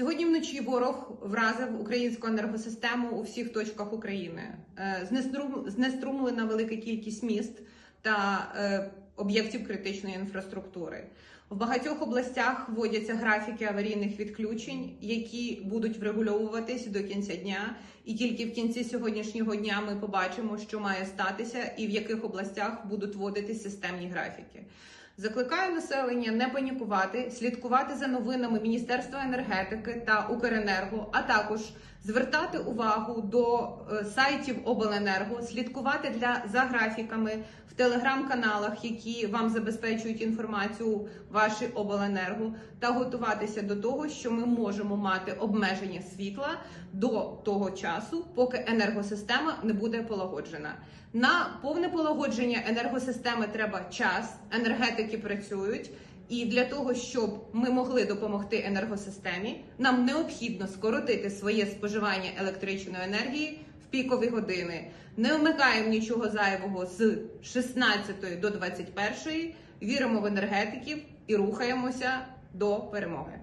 Сьогодні вночі ворог вразив українську енергосистему у всіх точках України. Е, Знеструмлена велика кількість міст та е, об'єктів критичної інфраструктури. В багатьох областях вводяться графіки аварійних відключень, які будуть врегульовуватись до кінця дня. І тільки в кінці сьогоднішнього дня ми побачимо, що має статися, і в яких областях будуть вводитись системні графіки. Закликаю населення не панікувати, слідкувати за новинами Міністерства енергетики та Укренерго, а також звертати увагу до е, сайтів Обленерго, слідкувати для за графіками в телеграм-каналах, які вам забезпечують інформацію ваші обленерго, та готуватися до того, що ми можемо мати обмеження світла до того часу, поки енергосистема не буде полагоджена. На повне полагодження енергосистеми треба час, енергетики працюють. І для того, щоб ми могли допомогти енергосистемі, нам необхідно скоротити своє споживання електричної енергії в пікові години. Не вмикаємо нічого зайвого з 16 до 21, віримо в енергетиків і рухаємося до перемоги.